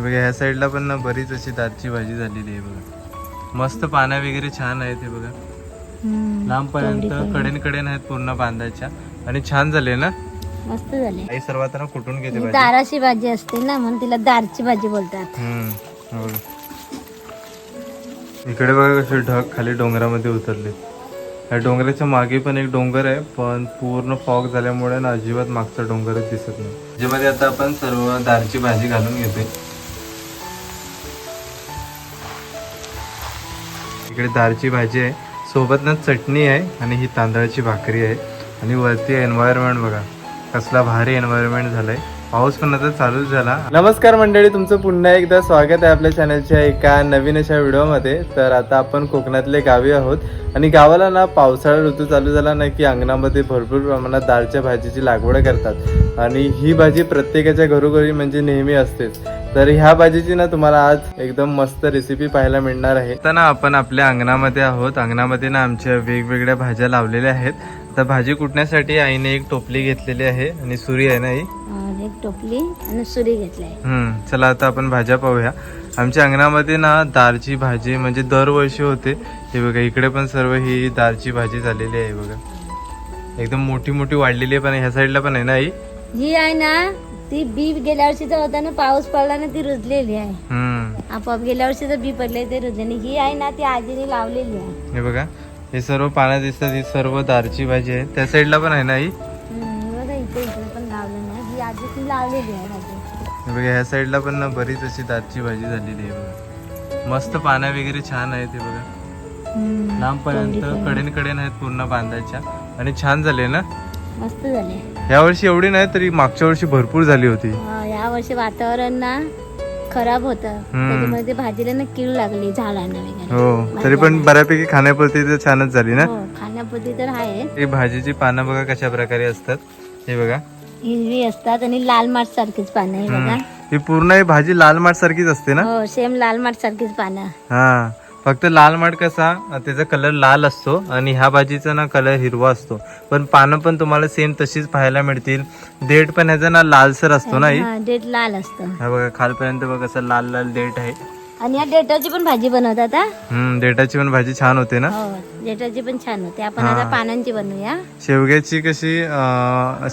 बघा ह्या साईडला पण ना बरीच अशी दालची भाजी झालेली आहे बघा. मस्त पानं वगैरे छान आहेत हे बघा. लांबपर्यंत. कडेन कडेन आहेत पूर्ण बांधाच्या आणि छान झाले ना? मस्त झाले. आई सर्वात ना कुठून घेते भाजी? दाराची भाजी असते ना म्हणून तिला दारची भाजी बोलतात. हम्म, हे बघा. इकडे बघा कसे ढग खाली डोंगरामध्ये उतरले. या डोंगराच्या मागे पण एक डोंगर आहे पण पूर्ण फॉग झाल्यामुळे ना अजिबात मागचा डोंगरच दिसत नाही. ज्यामध्ये आता आपण सर्व दारची भाजी घालून घेतोय. इकडे दारची भाजी आहे. सोबतनं चटणी आहे आणि ही तांदळाची भाकरी आहे. आणि वरती एन्व्हायरमेंट बघा. कसला भारी एन्व्हायरमेंट झालाय. पाऊस पण आता चालूच झाला. नमस्कार मंडळी तुमचं पुन्हा एकदा स्वागत आहे आपल्या चॅनलच्या एका नवीन अशा व्हिडिओमध्ये. तर आता आपण कोकणातले गावी आहोत. आणि गावाला ना पावसाळा ऋतू चालू झाला ना की अंगणामध्ये भरपूर प्रमाणात दाळच्या भाजीची लागवड करतात. आणि ही भाजी प्रत्येकाच्या घरोघरी म्हणजे नेहमी असतेच. तर ह्या भाजीची ना तुम्हाला आज एकदम मस्त रेसिपी पाहायला मिळणार आहे. आता ना आपण आपल्या अंगणामध्ये आहोत. अंगणामध्ये ना आमच्या वेगवेगळ्या भाज्या लावलेल्या आहेत. तर भाजी कुटण्यासाठी आईने एक टोपली घेतलेली आहे आणि सुरी आहे ना आई एक टोपली आणि सुरी घेतलाय हम्म चला आता आपण भाज्या पाहूया. आमच्या अंगणामध्ये ना दारची भाजी म्हणजे दरवर्षी होते. हे बघा इकडे पण सर्व ही दारची भाजी झालेली आहे बघा. एकदम मोठी मोठी वाढलेली आहे पण ह्या साईडला पण आहे ना आई ही आहे ना ती बी गेल्या वर्षीचा होता ना पाऊस पडला ना ती रुजलेली आहे. हम्म. आपोआप गेल्या वर्षीचं बी पडले ते रुजले ही आहे ना ती आजीने लावलेली आहे. हे बघा हे सर्व पानं दिसतात ही सर्व दारची भाजी आहे. त्या साईडला पण आहे ना आई हम्म, बघा इथे इकडे पण लावलं नाही ही आजीने लावलेली आहे भाजी. हे बघा ह्या साईडला पण ना बरीच अशी दारची भाजी झालेली आहे बघा. मस्त पानं वगैरे छान आहेत हे बघा. हम्म, लांबपर्यंत. कडेन कडेन आहेत पूर्ण बांधाच्या आणि छान झाले ना? मस्त झाले. या वर्षी एवढी नाही तरी मागच्या वर्षी भरपूर झाली होती. हा, या वर्षी वातावरण ना खराब होतं. त्याच्यामुळे ते भाजीला ना कीड लागली झाडांना वगैरे. हो तरी पण बऱ्यापैकी खाण्यापुरती तर छानच झाली ना? हो खाण्यापुरती तर आहे ही भाजीची पानं बघा कशा प्रकारे असतात. हे बघा. हिरवी असतात आणि लाल माठ सारखीच पानं आहे बघा. ही पूर्ण ही भाजी लाल माठ सारखीच असते ना? हो सेम लाल माठ सारखीच पानं. हा. फक्त लाल माठ कसा त्याचा कलर लाल असतो आणि ह्या भाजीचा ना कलर हिरवा असतो. पण पानं पण तुम्हाला सेम तशीच पाहायला मिळतील. देठ पण ह्याचा ना लालसर असतो ना ही हा डेट लाल असतं. हा बघा खालपर्यंत बघा कसं लाल लाल देठ आहे. आणि या डेटाची पण भाजी बनवतात हा हम्म देठाची पण भाजी छान होते ना? हो डेटाची पण छान होते. आपण आता पानांची बनवूया. शेवग्याची कशी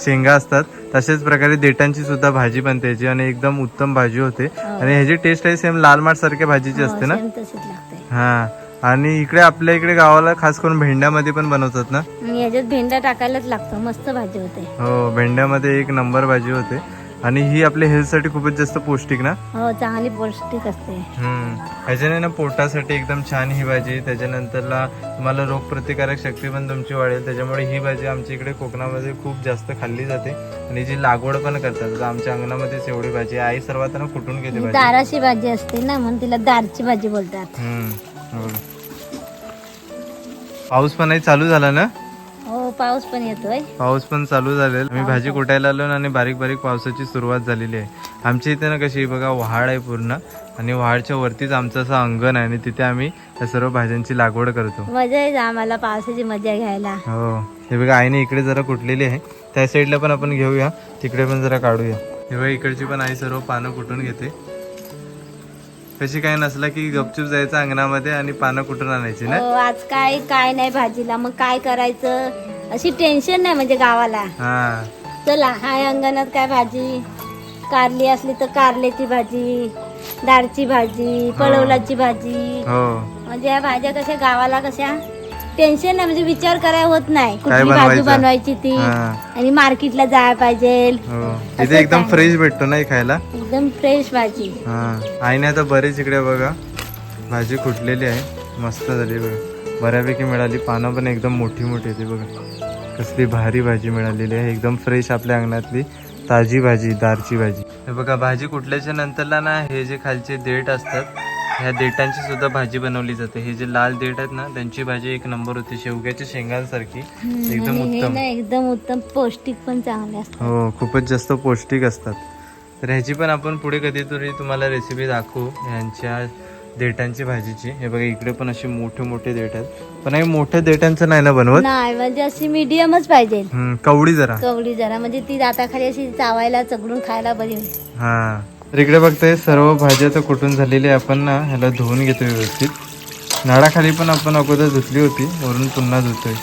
शेंगा असतात तशाच प्रकारे देठांची सुद्धा भाजी बनते आणि एकदम उत्तम भाजी होते. आणि ह्याची टेस्ट आहे सेम लाल माठ सारख्या भाजीची असते ना? तशीच लागते. हा. आणि इकडे आपल्या इकडे गावाला खास करून भेंड्यामध्ये पण बनवतात ना? आणि याच्यात भेंडा टाकायलाच लागतो. मस्त भाजी होते. हो भेंड्यामध्ये एक नंबर भाजी होते. आणि ही आपल्या हेल्थसाठी खूपच जास्त पौष्टिक ना? हो चांगली पौष्टिक असते. हम्म. ह्याच्याने ना पोटासाठी एकदम छान ही भाजी त्याच्यानंतरला तुम्हाला रोगप्रतिकारक शक्ती पण तुमची वाढेल. त्याच्यामुळे ही भाजी आमच्या इकडे कोकणामध्ये खूप जास्त खाल्ली जाते. आणि जी लागवड पण करतात. आमच्या अंगणामध्येच एवढी भाजी आहे. आई सर्वात ना कुठून घेते भाजी? दाराची भाजी असते ना म्हणून तिला दारची भाजी बोलतात. पाऊस पण चालू झाला ना? हो पाऊस पण येतोय. पाऊस पण चालू झालेला. आम्ही भाजी कुटायला आलो आणि बारीक बारीक पावसाची सुरुवात झालेली आहे. आमच्या इथे ना कशी बघा वहाड आहे पूर्ण. आणि वहाडच्या वरतीच आमचं असं अंगण आहे आणि तिथे आम्ही या सर्व भाज्यांची लागवड करतो. मजा येते आम्हाला पावसाची मजा घ्यायला. हो. हे बघा आईने इकडे जरा कुटलेली आहे. त्या साईडला पण आपण घेऊया. तिकडे पण जरा काढूया. हे बघा इकडची पण आई सर्व पानं कुटून घेते. कशी काय नसला की गपचूप जायचं अंगणामध्ये आणि पानं कुठून आणायची ना? हो आज काय काय नाही भाजीला. मग काय करायचं? अशी टेन्शन नाही म्हणजे गावाला. हा. चला हाय अंगणात काय भाजी? कारली असली तर कारल्याची भाजी दाळची भाजी पळवलाची भाजी. हो. म्हणजे या भाज्या कशा गावाला कशा? टेन्शन नाही म्हणजे विचार करायला होत नाही. कुठली भाजी बनवायचं? बनवायची ती? हा. आणि मार्केटला जायला पाहिजे. हो. इथे एकदम फ्रेश भेटतो ना हे खायला? एकदम फ्रेश भाजी. हा. आईने आता बरेच इकडे बघा. भाजी कुटलेली आहे? मस्त झाली बघा. बऱ्यापैकी मिळाली. पानं पण एकदम मोठी मोठी होती बघा. कसली भारी भाजी मिळालेली आहे. एकदम फ्रेश आपल्या अंगणातली ताजी भाजी दारची भाजी. हे बघा भाजी कुटल्याच्या नंतरला ना हे जे खालचे देठ असतात ह्या देठांची सुद्धा भाजी बनवली जाते. हे जे लाल देठ आहेत ना त्यांची भाजी एक नंबर होती. शेवग्याच्या शेंगांसारखी. एकदम उत्तम. एकदम उत्तम पौष्टिक पण चांगले असतात. हो खूपच जास्त पौष्टिक असतात. तर ह्याची पण आपण पुढे कधीतरी तुम्हाला रेसिपी दाखवू ह्यांच्या देठांची भाजीची. हे बघा इकडे पण असे मोठे मोठे देठ आहेत. पण हे मोठ्या देठांचं नाही ना बनवत? नाही म्हणजे अशी मीडियमच पाहिजे. हम्म, कवडी जरा. कवडी जरा म्हणजे ती दाताखाली अशी चावायला चगडून खायला बरी हा. तर इकडे बघताय सर्व भाज्या तर कुठून झालेली आहे आपण ना ह्याला धुवून घेतो व्यवस्थित. नळाखाली पण आपण अगोदर धुतली होती वरून पुन्हा धुतोय.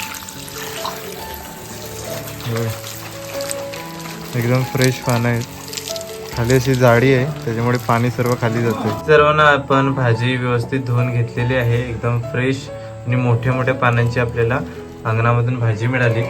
एकदम फ्रेश पानं आहेत. खाली अशी जाडी आहे त्याच्यामुळे पाणी सर्व खाली जाते सर्व ना आपण भाजी व्यवस्थित धुवून घेतलेली आहे एकदम फ्रेश आणि मोठ्या मोठ्या पानांची आपल्याला अंगणामधून भाजी मिळाली.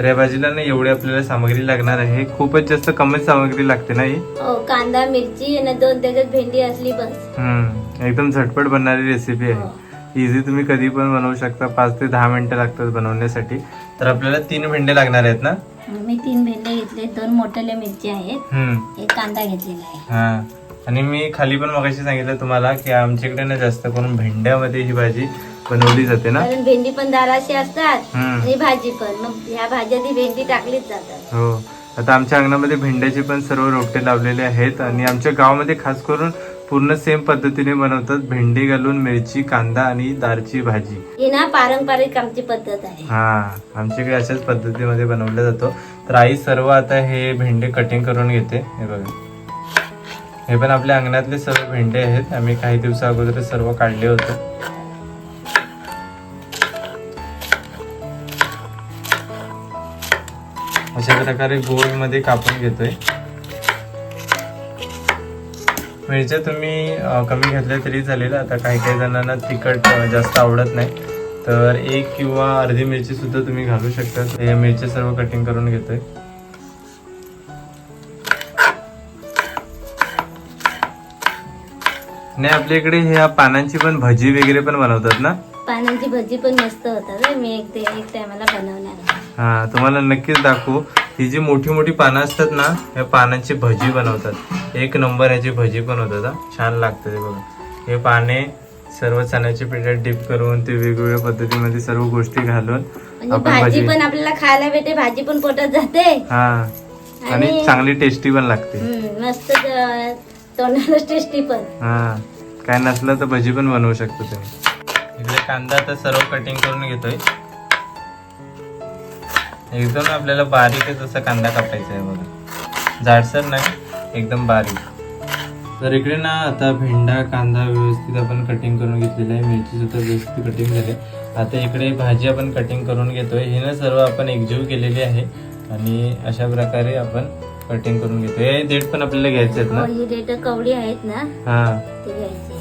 तर या भाजीला ना एवढी आपल्याला सामग्री लागणार आहे. खूपच जास्त कमीच सामग्री लागते ना ही? हो कांदा मिरची आणि दोन त्याच्यात भेंडी असली बस. हम्म एकदम झटपट बनणारी रेसिपी हो. आहे इझी तुम्ही कधी पण बनवू शकता. पाच ते दहा मिनिटं लागतात बनवण्यासाठी. तर आपल्याला तीन भेंडे लागणार आहेत ना? मी तीन भेंडे घेतले. दोन मोठ्याल्या मिरची आहेत. हम्म. एक कांदा घेतलेला आहे. हा. आणि मी खाली पण मगाशी सांगितलं तुम्हाला की आमच्याकडे ना जास्त करून भेंड्यामध्ये ही भाजी बनवली जाते ना. कारण भेंडी पण दाराशी असतात हम्म. आणि भाजी पण. मग ह्या भाज्या ती भेंडी टाकलीच जातात. हो. आता आमच्या अंगणामध्ये भेंड्याचे पण सर्व रोपटे लावलेले आहेत आणि आमच्या गावामध्ये खास करून पूर्ण सेम पद्धतीने बनवतात भेंडी घालून मिरची कांदा आणि दारची भाजी. ही ना पारंपरिक आमची पद्धत आहे. हा आमच्याकडे अशाच पद्धतीमध्ये बनवला जातो. तर आई सर्व आता हे भेंडे कटिंग करून घेते. हे बघा. हे पण आपल्या अंगणातले सर्व भेंडे आहेत. आम्ही काही दिवसा अगोदर सर्व काढले होते. अशा प्रकारे गोलमध्ये कापून घेतोय. मिरच्या तुम्ही कमी घेतल्या तरी चालेल. आता काही काही जणांना तिखट जास्त आवडत नाही. तर एक किंवा अर्धी मिरची सुद्धा तुम्ही घालू शकता. या मिरच्या सर्व कटिंग करून घेतोय. आणि आपल्या इकडे ह्या पानांची पण भजी वगैरे पण बनवतात ना? पानांची भजी पण मस्त होतात. मी एक ते एक टायमाला बनवणार आहे. हा तुम्हाला नक्कीच दाखवू. ही जी मोठी मोठी पानं असतात ना या पानांची भजी बनवतात. एक नंबर ह्याची भजी पण होतात हा. छान लागतं ते बघा. हे पाने सर्व चण्याच्या पिठात डिप करून ते वेगवेगळ्या पद्धतीमध्ये सर्व गोष्टी घालून म्हणजे आपण भाजी भाजी पण आपल्याला खायला भेटे भाजी पण पोटात जाते. हा. आणि आणि- चांगली टेस्टी पण लागते. हम्म, मस्त ज- तोंडाला टेस्टी पण. हा काय नसलं तर भजी पण बनवू शकतो तुम्ही. इकडे कांदा आता सर्व कटिंग करून घेतोय. एकदम आपल्याला बारीकच असा कांदा कापायचा आहे बघा. जाडसर नाही एकदम बारीक. तर इकडे ना आता भेंडा कांदा व्यवस्थित आपण कटिंग करून घेतलेला आहे. मिरची सुद्धा व्यवस्थित कटिंग झाली आता इकडे भाजी आपण कटिंग करून घेतोय. हे ना सर्व आपण एकजीव केलेली आहे. आणि अशा प्रकारे आपण कटिंग करून घेतोय. हे देठ पण आपल्याला घ्यायचे आहेत हो, ना? ही रेट कवडी आहेत ना? हा. ते घ्यायची.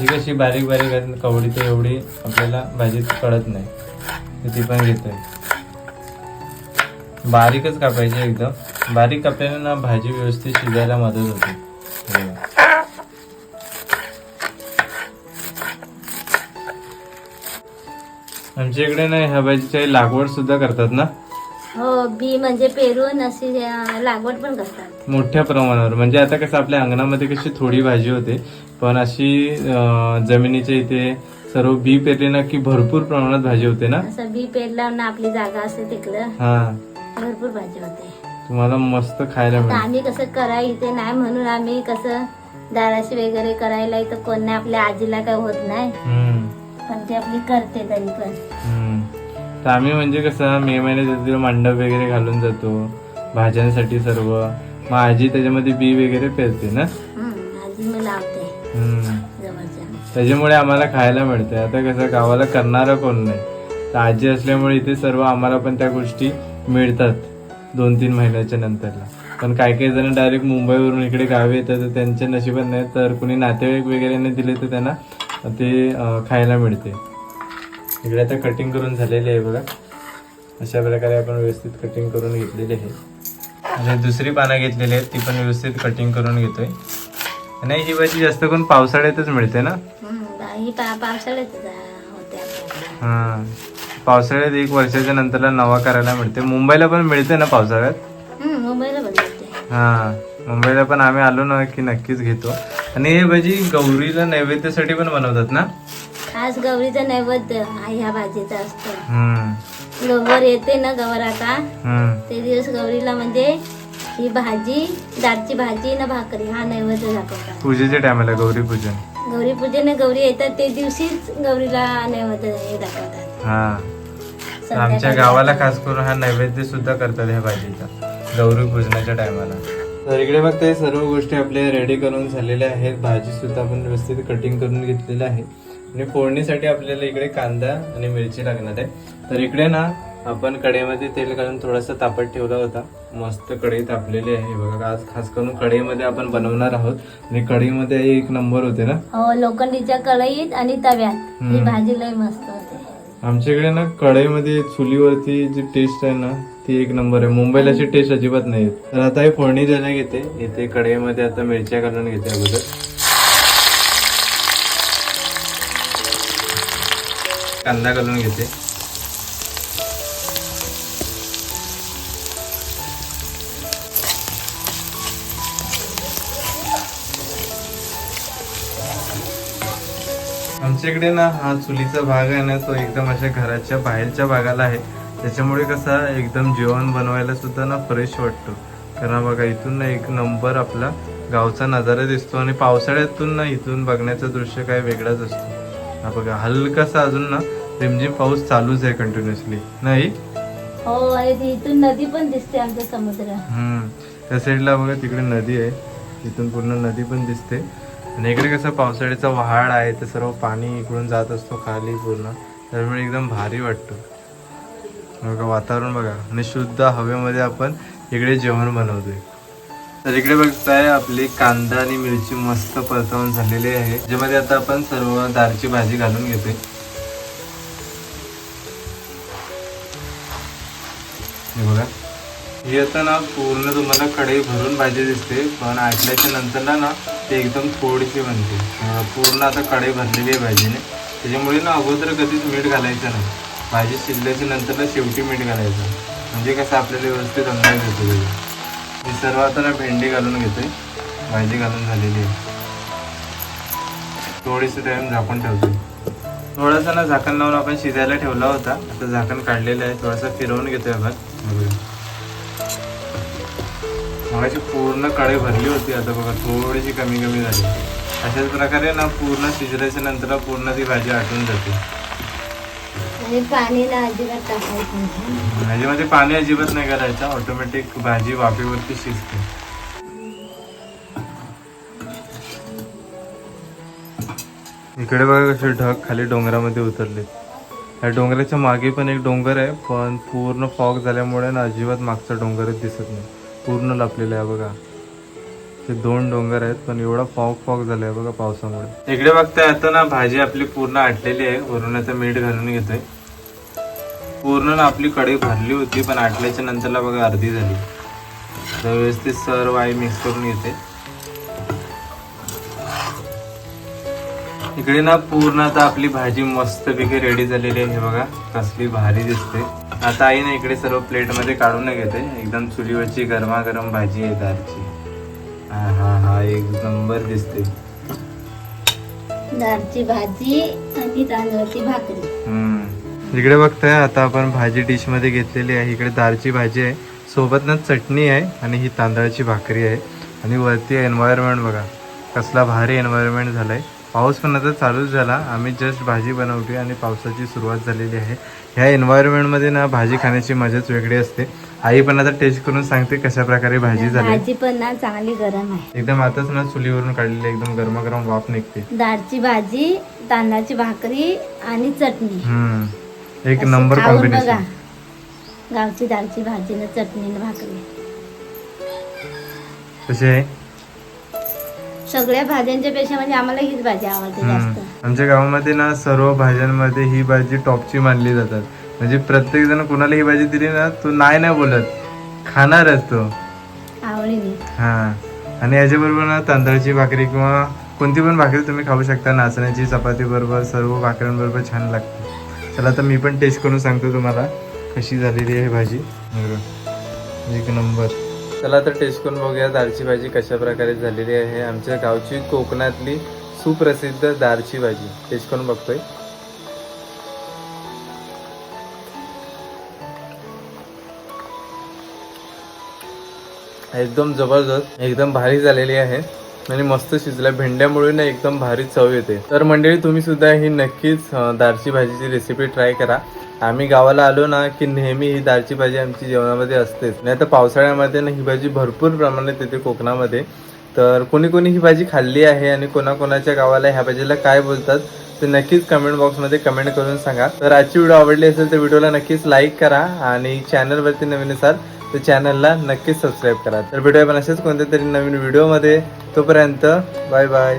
ही कशी बारीक बारीक आहे कवडी तर एवढी आपल्याला भाजीत कळत नाही. तर ती पण घेतोय. बारीकच कापायची एकदम. बारीक कापल्याने ना भाजी व्यवस्थित शिजायला मदत होते. हे बघा. आमच्या इकडे ना ह्या भाजीची लागवड सुद्धा करतात ना? हो बी म्हणजे पेरून अशी लागवड पण करतात. मोठ्या प्रमाणावर. म्हणजे आता कसं आपल्या अंगणामध्ये कशी थोडी भाजी होते पण अशी अं, जमिनीच्या इथे सर्व बी पेरले ना की भरपूर प्रमाणात भाजी होते ना? असं बी पेरल्यावर ना आपली जागा असते तिकडं हा. भरपूर भाजी होते. तुम्हाला मस्त खायला मिळेल. आम्ही कसं कराय इथे नाही म्हणून आम्ही कसं दाराशी वगैरे करायला इथं कोण नाही आपल्या आजीला काय होत नाही. हम्म, पण ते आपली करते तरी पण. हम्म. तर आम्ही म्हणजे कसं मे महिन्यात तिथे मंडप वगैरे घालून जातो भाज्यांसाठी सर्व. मग आजी त्याच्यामध्ये बी वगैरे पेरते ना? त्याच्यामुळे आम्हाला खायला मिळते आता कसं गावाला करणारं कोण नाही. तर आजी असल्यामुळे इथे सर्व आम्हाला पण त्या गोष्टी मिळतात दोन तीन महिन्याच्या नंतरला. पण काही काही जण डायरेक्ट मुंबईवरून इकडे गावी येतात तर त्यांच्या नशिबात नाही. तर कुणी नातेवाईक वगैरे दिले तर त्यांना ते खायला मिळते. इकडे आता कटिंग करून झालेली आहे बघा. अशा प्रकारे आपण व्यवस्थित कटिंग करून घेतलेली आहे. आणि दुसरी पानं घेतलेली आहेत ती पण व्यवस्थित कटिंग करून घेतोय. आणि ही भाजी जास्त करून पावसाळ्यातच मिळते ना? ही पावसाळ्यात हा. एक वर्षाच्या नंतरला नवा करायला मिळते. मुंबईला पण मिळते ना पावसाळ्यात? हा. मुंबईला पण आम्ही आलो ना की नक्कीच घेतो. आणि हे भाजी गौरीला नैवेद्यासाठी पण बनवतात ना? खास गौरीचं नैवेद्य हा ह्या भाजीचा असतो. हम्म. गवर येते ना गवर आता हम्म. ते दिवस गौरीला म्हणजे ही भाजी दाटची भाजी ना भाकरी हा नैवेद्य दाखवतात. पूजेच्या टायमाला गौरी पूजन. गौरी पूजेने गौरी येतात ते दिवशीच गौरीला नैवेद्य हे दाखवतात. हा. आमच्या गावाला खास करून हा नैवेद्य सुद्धा करतात ह्या भाजीचा गौरी पूजनाच्या टायमाला तर इकडे बघता हे सर्व गोष्टी आपल्या रेडी करून झालेल्या आहेत. भाजी सुद्धा आपण व्यवस्थित कटिंग करून घेतलेली आहे. आणि फोडणीसाठी आपल्याला इकडे कांदा आणि मिरची लागणार आहे. तर इकडे ना आपण कढईमध्ये तेल घालून थोडासा तापत ठेवला होता. मस्त कढई तापलेली आहे. बघा आज खास करून कढईमध्ये आपण बनवणार आहोत. आणि कढईमध्ये एक नंबर होते ना? हो लोखंडीच्या कढईत आणि तव्यात. ही. भाजी लय मस्त होते. आमच्याकडे ना कढईमध्ये चुलीवरती जी टेस्ट आहे ना ती एक नंबर आहे. मुंबईला अशी टेस्ट अजिबात नाही. तर आता हे फोडणी द्यायला घेते. इथे कढईमध्ये आता मिरच्या घालून घेते अगोदर. कांदा घालून घेते. आमच्याकडे ना हा चुलीचा भाग आहे ना तो एकदम अशा घराच्या बाहेरच्या भागाला आहे. त्याच्यामुळे कसा एकदम जेवण बनवायला सुद्धा ना फ्रेश वाटतो. कारण बघा इथून ना एक नंबर आपला गावचा नजारा दिसतो आणि पावसाळ्यातून ना इथून बघण्याचं दृश्य काय वेगळाच असतो. हा बघा हलकासा अजून ना रिमझिम पाऊस चालूच आहे कंटिन्युअसली नाही? हो आणि इथून नदी पण दिसते आमच्या समुद्र हम्म. त्या साईडला बघा तिकडे नदी आहे. तिथून पूर्ण नदी पण दिसते. आणि इकडे कसं पावसाळ्याचा वहाळ आहे ते सर्व पाणी इकडून जात असतो खाली पूर्ण. त्यामुळे एकदम भारी वाटतो. बघा वातावरण बघा आणि शुद्ध हवेमध्ये आपण इकडे जेवण बनवतोय. तर इकडे बघताय आपली कांदा आणि मिरची मस्त परतवून झालेली आहे. ज्यामध्ये आता आपण सर्व दारची भाजी घालून घेतोय. हे बघा. ही आता ना पूर्ण तुम्हाला कढई भरून भाजी दिसते पण आटल्याच्या नंतरला ना ते एकदम थोडीशी बनते. पूर्ण आता कढई भरलेली आहे भाजीने. त्याच्यामुळे ना अगोदर कधीच मीठ घालायचं नाही. भाजी शिजल्याच्या नंतरला शेवटी मीठ घालायचं. म्हणजे कसं आपल्याला व्यवस्थित अंदाज येतो त्याचा. मी सर्व आता ना भेंडी घालून घेते भाजी घालून झालेली आहे. थोडीशी टाईम झाकून ठेवते थोडासा ना झाकण लावून आपण शिजायला ठेवला होता. आता झाकण काढलेलं आहे. थोडासा फिरवून घेतोय आपण. मगाची पूर्ण कढई भरली होती. आता बघा थोडीशी कमी कमी झाली. अशाच प्रकारे ना पूर्ण शिजल्याच्या नंतर पूर्ण ती भाजी आटून जाते. आणि पाणी अजिबात टाकायचं नाही. भाजीमध्ये पाणी अजिबात नाही करायचं ऑटोमॅटिक भाजी वाफेवरती शिजते. इकडे बघा कसे ढग खाली डोंगरामध्ये उतरले. या डोंगराच्या मागे पण एक डोंगर आहे पण पूर्ण फॉग झाल्यामुळे ना अजिबात मागचा डोंगरच दिसत नाही. पूर्ण लपलेला आहे बघा. ते दोन डोंगर आहेत पण एवढा फॉग फॉग झालाय बघा पावसामुळे. इकडे बघताय आता ना भाजी आपली पूर्ण आटलेली आहे. वरून आता मीठ घालून घेतोय. पूर्ण ना आपली कढई भरली होती पण आटल्याच्या नंतरला बघा अर्धी झाली. तर व्यवस्थित सर्व आई मिक्स करून घेते. इकडे ना पूर्ण आता आपली भाजी मस्तपैकी रेडी झालेली आहे. हे बघा कसली भारी दिसते. आता आई ना इकडे सर्व प्लेटमध्ये काढून घेते. एकदम चुलीवरची गरमागरम भाजी आहे दारची हा हा हा एक नंबर दिसते दाळची भाजी आणि तांदळाची भाकरी. हम्म. इकडे बघताय आता आपण भाजी डिशमध्ये घेतलेली आहे. इकडे दालची भाजी आहे. सोबत ना चटणी आहे आणि ही तांदळाची भाकरी आहे. आणि वरती एन्व्हायरमेंट बघा. कसला भारी एन्व्हायरमेंट झालाय. पाऊस पण आता चालूच झाला. आम्ही जस्ट भाजी बनवली आणि पावसाची सुरुवात झालेली आहे. ह्या एन्व्हायरमेंटमध्ये ना भाजी खाण्याची मजाच वेगळी असते. आई पण आता टेस्ट करून सांगते कशा प्रकारे भाजी झाली. भाजी पण ना चांगली गरम आहे. एकदम आताच ना चुलीवरून काढलेली एकदम गरमागरम वाफ निघते. दाळची भाजी तांदळाची भाकरी आणि चटणी. हम्म. एक नंबर कॉम्बिनेशन गावची दाळची भाजी ना चटणी भाकरी. कशी आहे? सगळ्या भाज्यांच्या पेक्षा म्हणजे आम्हाला हीच भाजी आवडते. जास्त. आमच्या गावामध्ये ना सर्व भाज्यांमध्ये ही भाजी टॉपची मानली जातात. म्हणजे प्रत्येक जण कुणाला ही भाजी दिली ना तो नाही नाही बोलत. खाणारच तो. आवडीने. हा. आणि याच्याबरोबर ना तांदळाची भाकरी किंवा कोणती पण भाकरी तुम्ही खाऊ शकता. नाचण्याची चपाती बरोबर सर्व भाकऱ्यांबरोबर छान लागते. चला आता मी पण टेस्ट करून सांगतो तुम्हाला कशी झालेली आहे भाजी. एक नंबर. चला तर टेस्ट करून बघूया दालची भाजी कशा प्रकारे झालेली आहे. आमच्या गावची कोकणातली सुप्रसिद्ध दारची भाजी. टेस्ट करून बघतोय. एकदम जबरदस्त एकदम भारी झालेली आहे आणि मस्त शिजल्या. भेंड्यामुळे ना एकदम भारी चव येते. तर मंडळी तुम्ही सुद्धा ही नक्कीच दारची भाजीची रेसिपी ट्राय करा. आम्ही गावाला आलो ना की नेहमी ही दालची भाजी आमची जेवणामध्ये असतेच. नाही तर पावसाळ्यामध्ये ना ही भाजी भरपूर प्रमाणात येते कोकणामध्ये. तर कोणी कोणी ही भाजी खाल्ली आहे आणि कोणाकोणाच्या गावाला ह्या भाजीला काय बोलतात ते नक्कीच कमेंट बॉक्समध्ये कमेंट करून सांगा. तर आजची व्हिडिओ आवडली असेल तर व्हिडिओला नक्कीच लाईक करा आणि चॅनलवरती नवीन असाल तर चॅनलला नक्कीच सबस्क्राईब करा. तर भेटूया पण असेच कोणत्या तरी नवीन व्हिडिओमध्ये तोपर्यंत बाय बाय